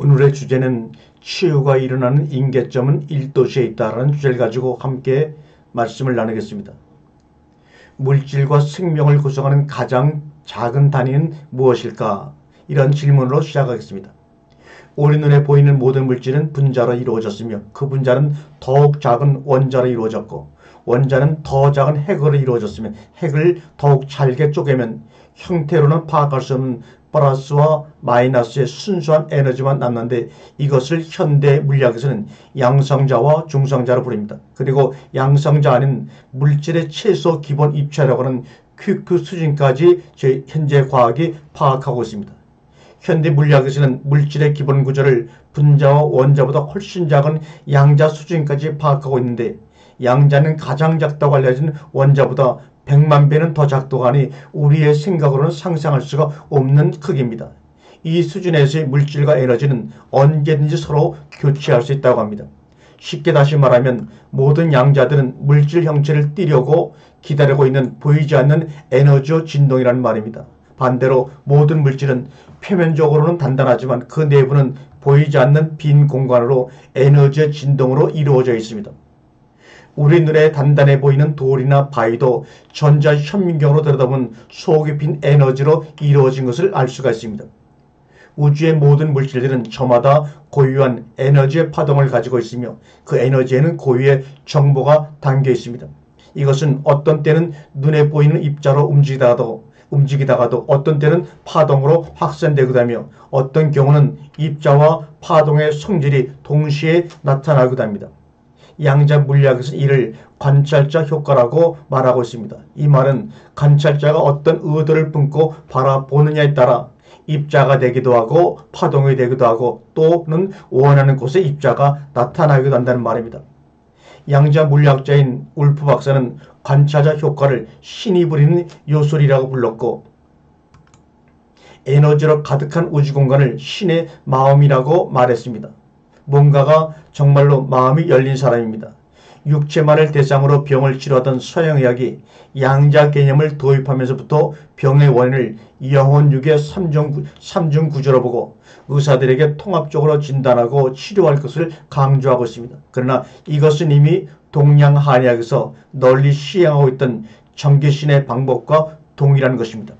오늘의 주제는 치유가 일어나는 인계점은 1도시에 있다라는 주제를 가지고 함께 말씀을 나누겠습니다. 물질과 생명을 구성하는 가장 작은 단위는 무엇일까? 이런 질문으로 시작하겠습니다. 우리 눈에 보이는 모든 물질은 분자로 이루어졌으며 그 분자는 더욱 작은 원자로 이루어졌고 원자는 더 작은 핵으로 이루어졌으며 핵을 더욱 잘게 쪼개면 형태로는 파악할 수 없는 플러스와 마이너스의 순수한 에너지만 남는데 이것을 현대 물리학에서는 양성자와 중성자로 부릅니다. 그리고 양성자 안은 물질의 최소 기본 입체라고 하는 큐큐 수준까지 제 현재 과학이 파악하고 있습니다. 현대 물리학에서는 물질의 기본 구조를 분자와 원자보다 훨씬 작은 양자 수준까지 파악하고 있는데 양자는 가장 작다고 알려진 원자보다 100만 배는 더 작동하니 우리의 생각으로는 상상할 수가 없는 크기입니다. 이 수준에서의 물질과 에너지는 언제든지 서로 교체할 수 있다고 합니다. 쉽게 다시 말하면 모든 양자들은 물질 형체를 띠려고 기다리고 있는 보이지 않는 에너지와 진동이라는 말입니다. 반대로 모든 물질은 표면적으로는 단단하지만 그 내부는 보이지 않는 빈 공간으로 에너지의 진동으로 이루어져 있습니다. 우리 눈에 단단해 보이는 돌이나 바위도 전자 현민경으로 들여다보면 속이 빈 에너지로 이루어진 것을 알 수가 있습니다. 우주의 모든 물질들은 저마다 고유한 에너지의 파동을 가지고 있으며 그 에너지에는 고유의 정보가 담겨 있습니다. 이것은 어떤 때는 눈에 보이는 입자로 움직이다가도 움직이다가도 어떤 때는 파동으로 확산되기도 하며 어떤 경우는 입자와 파동의 성질이 동시에 나타나기도 합니다. 양자 물리학에서 이를 관찰자 효과라고 말하고 있습니다. 이 말은 관찰자가 어떤 의도를 품고 바라보느냐에 따라 입자가 되기도 하고 파동이 되기도 하고 또는 원하는 곳에 입자가 나타나기도 한다는 말입니다. 양자 물리학자인 울프 박사는 관찰자 효과를 신이 부리는 요소리라고 불렀고 에너지로 가득한 우주 공간을 신의 마음이라고 말했습니다. 뭔가가 정말로 마음이 열린 사람입니다. 육체만을 대상으로 병을 치료하던 서양의학이 양자 개념을 도입하면서부터 병의 원인을 영혼육의 3중, 3중 구조로 보고 의사들에게 통합적으로 진단하고 치료할 것을 강조하고 있습니다. 그러나 이것은 이미 동양 한의학에서 널리 시행하고 있던 정계신의 방법과 동일한 것입니다.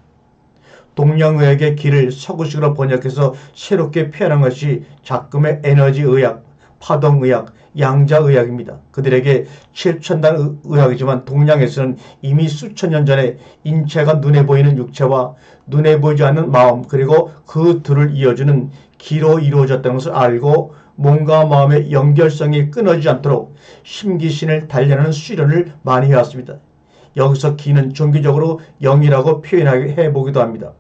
동양의학의 길을 서구식으로 번역해서 새롭게 표현한 것이 작금의 에너지의학, 파동의학, 양자의학입니다. 그들에게 최첨단 의학이지만 동양에서는 이미 수천 년 전에 인체가 눈에 보이는 육체와 눈에 보이지 않는 마음 그리고 그 둘을 이어주는 기로 이루어졌다는 것을 알고 몸과 마음의 연결성이 끊어지지 않도록 심기신을 단련하는 수련을 많이 해왔습니다. 여기서 기는 종교적으로 영이라고 표현해 보기도 합니다.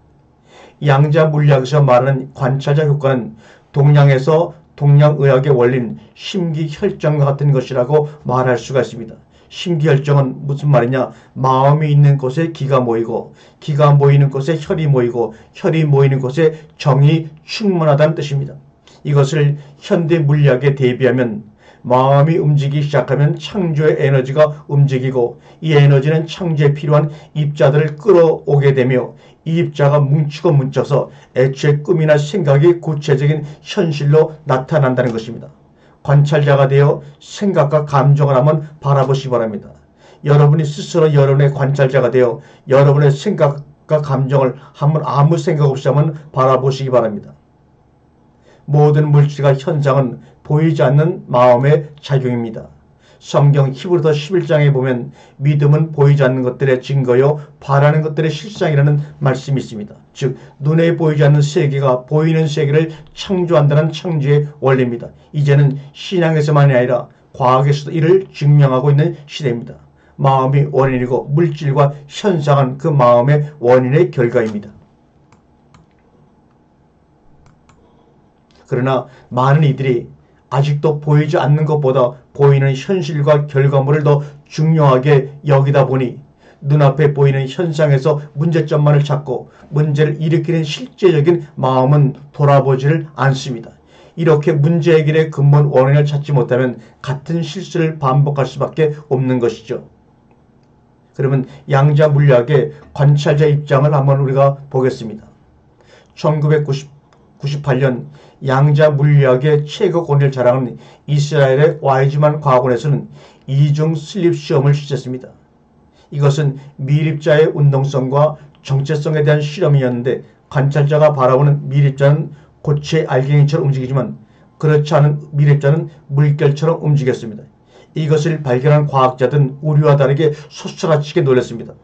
양자 물리학에서 말하는 관찰자 효과는 동양에서 동양의학의 원리는 심기혈정과 같은 것이라고 말할 수가 있습니다. 심기혈정은 무슨 말이냐? 마음이 있는 곳에 기가 모이고 기가 모이는 곳에 혈이 모이고 혈이 모이는 곳에 정이 충만하다는 뜻입니다. 이것을 현대 물리학에 대비하면 마음이 움직이기 시작하면 창조의 에너지가 움직이고 이 에너지는 창조에 필요한 입자들을 끌어오게 되며 이 입자가 뭉치고 뭉쳐서 애초에 꿈이나 생각이 구체적인 현실로 나타난다는 것입니다. 관찰자가 되어 생각과 감정을 한번 바라보시기 바랍니다. 여러분이 스스로 여러분의 관찰자가 되어 여러분의 생각과 감정을 한번 아무 생각 없이 한번 바라보시기 바랍니다. 모든 물질과 현상은 보이지 않는 마음의 작용입니다. 성경 히브리서 11장에 보면 믿음은 보이지 않는 것들의 증거요 바라는 것들의 실상이라는 말씀이 있습니다. 즉 눈에 보이지 않는 세계가 보이는 세계를 창조한다는 창조의 원리입니다. 이제는 신앙에서만이 아니라 과학에서도 이를 증명하고 있는 시대입니다. 마음이 원인이고 물질과 현상은 그 마음의 원인의 결과입니다. 그러나 많은 이들이 아직도 보이지 않는 것보다 보이는 현실과 결과물을 더 중요하게 여기다 보니 눈앞에 보이는 현상에서 문제점만을 찾고 문제를 일으키는 실제적인 마음은 돌아보지를 않습니다. 이렇게 문제 해결의 근본 원인을 찾지 못하면 같은 실수를 반복할 수밖에 없는 것이죠. 그러면 양자 물리학의 관찰자 입장을 한번 우리가 보겠습니다. 1990 98년 양자 물리학의 최고 권위를 자랑하는 이스라엘의 와이즈만 과학원에서는 이중 슬립 시험을 실시했습니다. 이것은 미립자의 운동성과 정체성에 대한 실험이었는데 관찰자가 바라보는 미립자는 고체 알갱이처럼 움직이지만 그렇지 않은 미립자는 물결처럼 움직였습니다. 이것을 발견한 과학자들은 우리와 다르게 소스라치게 놀랐습니다.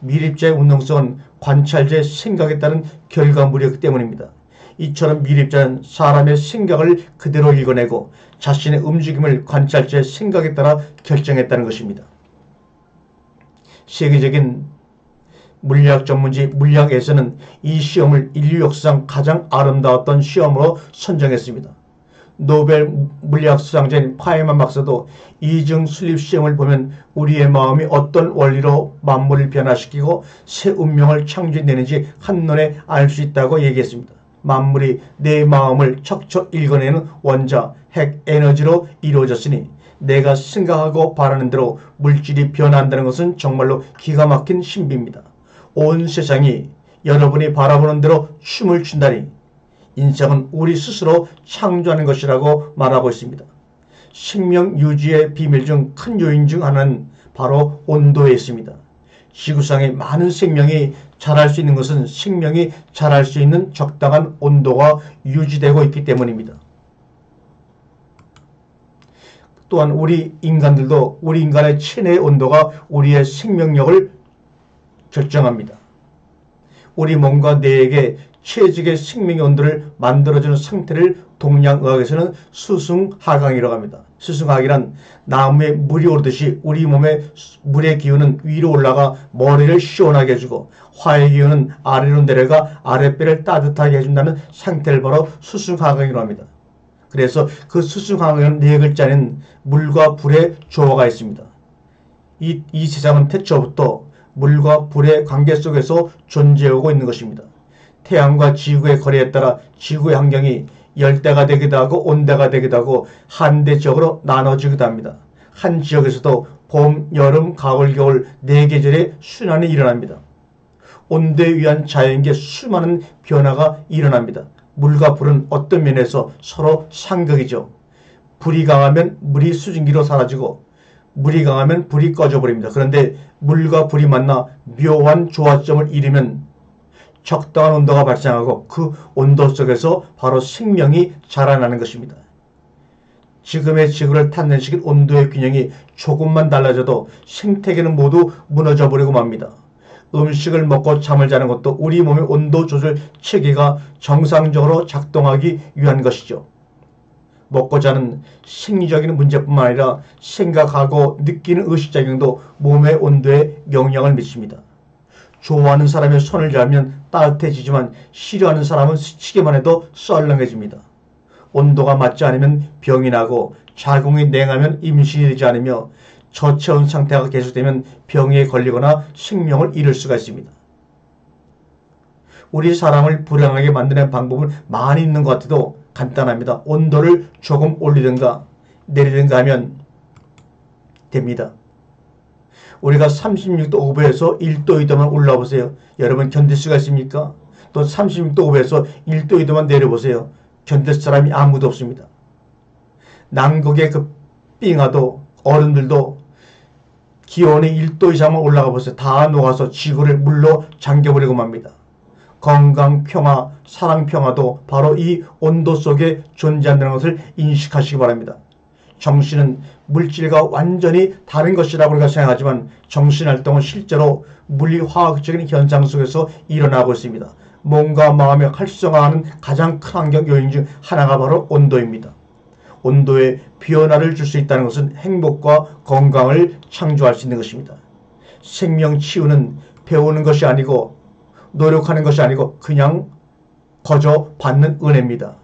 미립자의 운동성은 관찰자의 생각에 따른 결과물이었기 때문입니다. 이처럼 미립자는 사람의 생각을 그대로 읽어내고 자신의 움직임을 관찰자의 생각에 따라 결정했다는 것입니다. 세계적인 물리학 전문지 물리학에서는 이 시험을 인류 역사상 가장 아름다웠던 시험으로 선정했습니다. 노벨 물리학 수상자인 파이만 박사도 이중 수립 시험을 보면 우리의 마음이 어떤 원리로 만물을 변화시키고 새 운명을 창조해내는지 한눈에 알 수 있다고 얘기했습니다. 만물이 내 마음을 척척 읽어내는 원자, 핵, 에너지로 이루어졌으니 내가 생각하고 바라는 대로 물질이 변한다는 것은 정말로 기가 막힌 신비입니다. 온 세상이 여러분이 바라보는 대로 춤을 춘다니 인생은 우리 스스로 창조하는 것이라고 말하고 있습니다. 생명 유지의 비밀 중 큰 요인 중 하나는 바로 온도에 있습니다. 지구상의 많은 생명이 자랄 수 있는 것은 생명이 자랄 수 있는 적당한 온도가 유지되고 있기 때문입니다. 또한 우리 인간들도 우리 인간의 체내의 온도가 우리의 생명력을 결정합니다. 우리 몸과 뇌에게 최적의 생명의 온도를 만들어주는 상태를 동양의학에서는 수승하강이라고 합니다. 수승하강이란 나무에 물이 오르듯이 우리 몸의 물의 기운은 위로 올라가 머리를 시원하게 해주고 화의 기운은 아래로 내려가 아랫배를 따뜻하게 해준다는 상태를 바로 수승하강이라고 합니다. 그래서 그 수승하강에는 네 글자는 물과 불의 조화가 있습니다. 이, 이 세상은 태초부터 물과 불의 관계 속에서 존재하고 있는 것입니다. 태양과 지구의 거리에 따라 지구의 환경이 열대가 되기도 하고 온대가 되기도 하고 한대 지역으로 나눠지기도 합니다. 한 지역에서도 봄, 여름, 가을, 겨울 네 계절의 순환이 일어납니다. 온대에 의한 자연계 수많은 변화가 일어납니다. 물과 불은 어떤 면에서 서로 상극이죠. 불이 강하면 물이 수증기로 사라지고 물이 강하면 불이 꺼져버립니다. 그런데 물과 불이 만나 묘한 조화점을 이루면 적당한 온도가 발생하고 그 온도 속에서 바로 생명이 자라나는 것입니다. 지금의 지구를 탔는시킨 온도의 균형이 조금만 달라져도 생태계는 모두 무너져 버리고 맙니다. 음식을 먹고 잠을 자는 것도 우리 몸의 온도 조절 체계가 정상적으로 작동하기 위한 것이죠. 먹고 자는 생리적인 문제뿐만 아니라 생각하고 느끼는 의식작용도 몸의 온도에 영향을 미칩니다. 좋아하는 사람의 손을 잡으면 따뜻해지지만 싫어하는 사람은 스치기만 해도 썰렁해집니다. 온도가 맞지 않으면 병이 나고 자궁이 냉하면 임신이 되지 않으며 저체온 상태가 계속되면 병에 걸리거나 생명을 잃을 수가 있습니다. 우리 사람을 불안하게 만드는 방법은 많이 있는 것 같아도 간단합니다. 온도를 조금 올리든가 내리든가 하면 됩니다. 우리가 36도 5배에서 1도 2도만 올라 보세요. 여러분 견딜 수가 있습니까? 또 36도 5배에서 1도 2도만 내려보세요. 견딜 사람이 아무도 없습니다. 남극의 그 빙하도 어른들도 기온이 1도 이상만 올라가 보세요. 다 녹아서 지구를 물로 잠겨버리고 맙니다. 건강, 평화, 사랑, 평화도 바로 이 온도 속에 존재한다는 것을 인식하시기 바랍니다. 정신은 물질과 완전히 다른 것이라고 우리가 생각하지만 정신활동은 실제로 물리화학적인 현상 속에서 일어나고 있습니다. 몸과 마음의 활성화하는 가장 큰 환경 요인 중 하나가 바로 온도입니다. 온도에 변화를 줄 수 있다는 것은 행복과 건강을 창조할 수 있는 것입니다. 생명 치유는 배우는 것이 아니고 노력하는 것이 아니고 그냥 거저 받는 은혜입니다.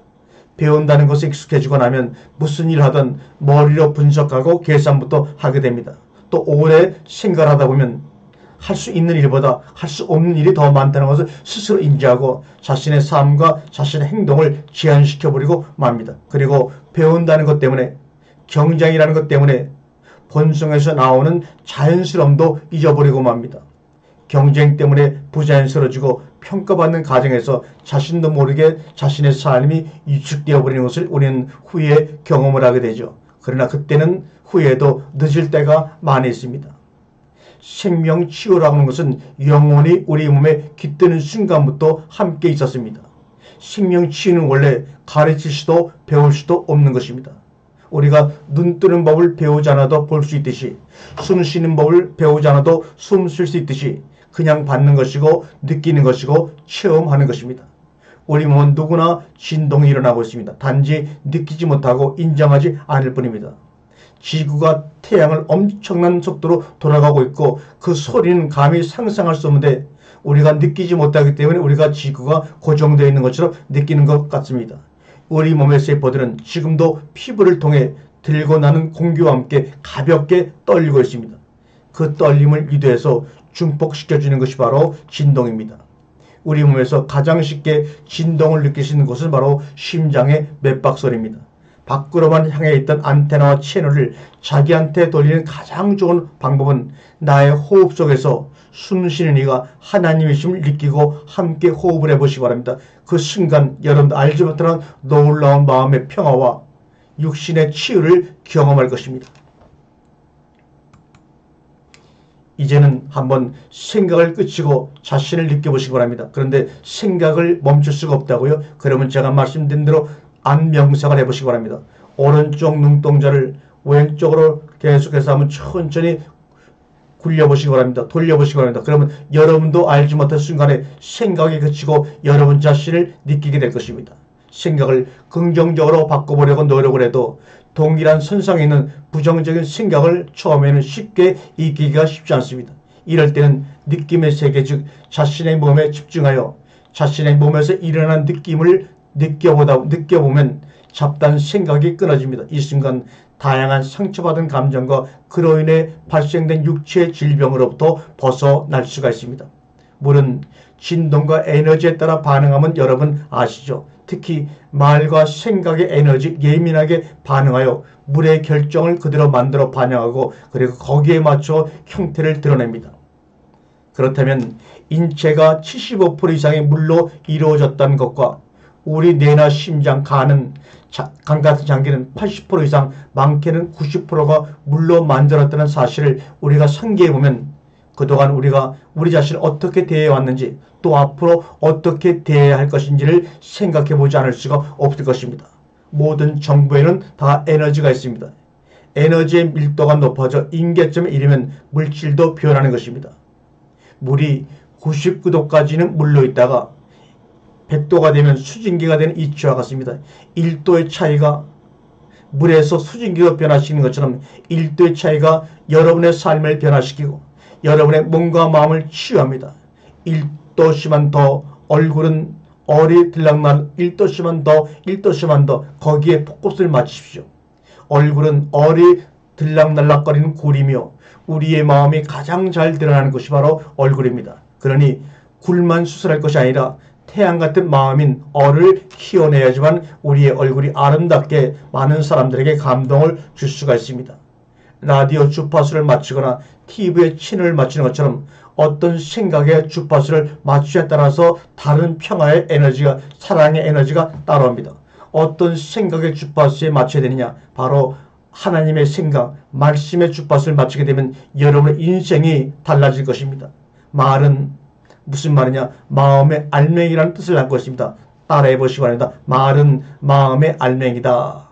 배운다는 것에 익숙해지고 나면 무슨 일 하든 머리로 분석하고 계산부터 하게 됩니다. 또 오래 생각을 하다 보면 할 수 있는 일보다 할 수 없는 일이 더 많다는 것을 스스로 인지하고 자신의 삶과 자신의 행동을 제한시켜 버리고 맙니다. 그리고 배운다는 것 때문에 경쟁이라는 것 때문에 본성에서 나오는 자연스러움도 잊어버리고 맙니다. 경쟁 때문에 부자연스러워지고 평가받는 과정에서 자신도 모르게 자신의 삶이 위축되어 버리는 것을 우리는 후에 경험을 하게 되죠. 그러나 그때는 후에도 늦을 때가 많이 있습니다. 생명 치유라고 하는 것은 영혼이 우리 몸에 깃드는 순간부터 함께 있었습니다. 생명 치유는 원래 가르칠 수도 배울 수도 없는 것입니다. 우리가 눈 뜨는 법을 배우지 않아도 볼 수 있듯이 숨 쉬는 법을 배우지 않아도 숨 쉴 수 있듯이 그냥 받는 것이고 느끼는 것이고 체험하는 것입니다. 우리 몸은 누구나 진동이 일어나고 있습니다. 단지 느끼지 못하고 인정하지 않을 뿐입니다. 지구가 태양을 엄청난 속도로 돌아가고 있고 그 소리는 감히 상상할 수 없는데 우리가 느끼지 못하기 때문에 우리가 지구가 고정되어 있는 것처럼 느끼는 것 같습니다. 우리 몸의 세포들은 지금도 피부를 통해 들고 나는 공기와 함께 가볍게 떨리고 있습니다. 그 떨림을 유도해서 중폭시켜주는 것이 바로 진동입니다. 우리 몸에서 가장 쉽게 진동을 있는 곳은 바로 심장의 맥박소리입니다. 밖으로만 향해 있던 안테나와 채널을 자기한테 돌리는 가장 좋은 방법은 나의 호흡 속에서 숨 쉬는 이가 하나님이심을 느끼고 함께 호흡을 해보시기 바랍니다. 그 순간 여러분도 알지 못하는 놀라운 마음의 평화와 육신의 치유를 경험할 것입니다. 이제는 한번 생각을 끝이고 자신을 느껴보시기 바랍니다. 그런데 생각을 멈출 수가 없다고요? 그러면 제가 말씀드린 대로 안명상을 해보시기 바랍니다. 오른쪽 눈동자를 왼쪽으로 계속해서 한번 천천히 굴려보시기 바랍니다. 돌려보시기 바랍니다. 그러면 여러분도 알지 못한 순간에 생각이 그치고 여러분 자신을 느끼게 될 것입니다. 생각을 긍정적으로 바꿔보려고 노력을 해도 동일한 선상에 있는 부정적인 생각을 처음에는 쉽게 이기기가 쉽지 않습니다. 이럴 때는 느낌의 세계 즉 자신의 몸에 집중하여 자신의 몸에서 일어난 느낌을 느껴보다 느껴보면 잡다한 생각이 끊어집니다. 이 순간 다양한 상처받은 감정과 그로 인해 발생된 육체 질병으로부터 벗어날 수가 있습니다. 물은 진동과 에너지에 따라 반응하면 여러분 아시죠? 특히 말과 생각의 에너지 예민하게 반응하여 물의 결정을 그대로 만들어 반영하고 그리고 거기에 맞춰 형태를 드러냅니다. 그렇다면 인체가 75% 이상의 물로 이루어졌다는 것과 우리 뇌나 심장, 간은 간 같은 장기는 80% 이상, 많게는 90%가 물로 만들었다는 사실을 우리가 상기해 보면 그동안 우리가 우리 자신을 어떻게 대해 왔는지 또 앞으로 어떻게 대해야 할 것인지를 생각해 보지 않을 수가 없을 것입니다. 모든 정부에는 다 에너지가 있습니다. 에너지의 밀도가 높아져 임계점에 이르면 물질도 변하는 것입니다. 물이 99도까지는 물로 있다가 100도가 되면 수증기가 되는 이치와 같습니다. 1도의 차이가 물에서 수증기로 변화시키는 것처럼 1도의 차이가 여러분의 삶을 변화시키고 여러분의 몸과 마음을 치유합니다. 1도씩만 더 얼굴은 얼이 들락날 1도씩만 더 1도씩만 더 거기에 포커스를 맞추십시오. 얼굴은 얼이 들락날락거리는 굴이며 우리의 마음이 가장 잘 드러나는 것이 바로 얼굴입니다. 그러니 굴만 수술할 것이 아니라 태양 같은 마음인 얼을 키워내야지만 우리의 얼굴이 아름답게 많은 사람들에게 감동을 줄 수가 있습니다. 라디오 주파수를 맞추거나 TV에 친을 맞추는 것처럼 어떤 생각의 주파수를 맞추에 따라서 다른 평화의 에너지가 사랑의 에너지가 따라옵니다. 어떤 생각의 주파수에 맞춰야 되느냐 바로 하나님의 생각, 말씀의 주파수를 맞추게 되면 여러분의 인생이 달라질 것입니다. 말은 무슨 말이냐? 마음의 알맹이라는 뜻을 갖고 있습니다. 따라해 보시기 바랍니다. 말은 마음의 알맹이다.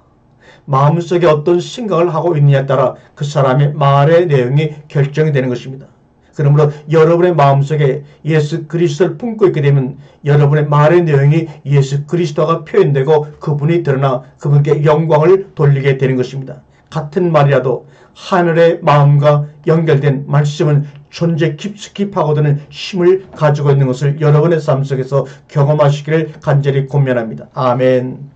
마음속에 어떤 생각을 하고 있느냐에 따라 그 사람의 말의 내용이 결정이 되는 것입니다. 그러므로 여러분의 마음속에 예수 그리스도를 품고 있게 되면 여러분의 말의 내용이 예수 그리스도가 표현되고 그분이 드러나 그분께 영광을 돌리게 되는 것입니다. 같은 말이라도 하늘의 마음과 연결된 말씀은 존재 깊숙이 파고드는 힘을 가지고 있는 것을 여러분의 삶 속에서 경험하시기를 간절히 권면합니다. 아멘.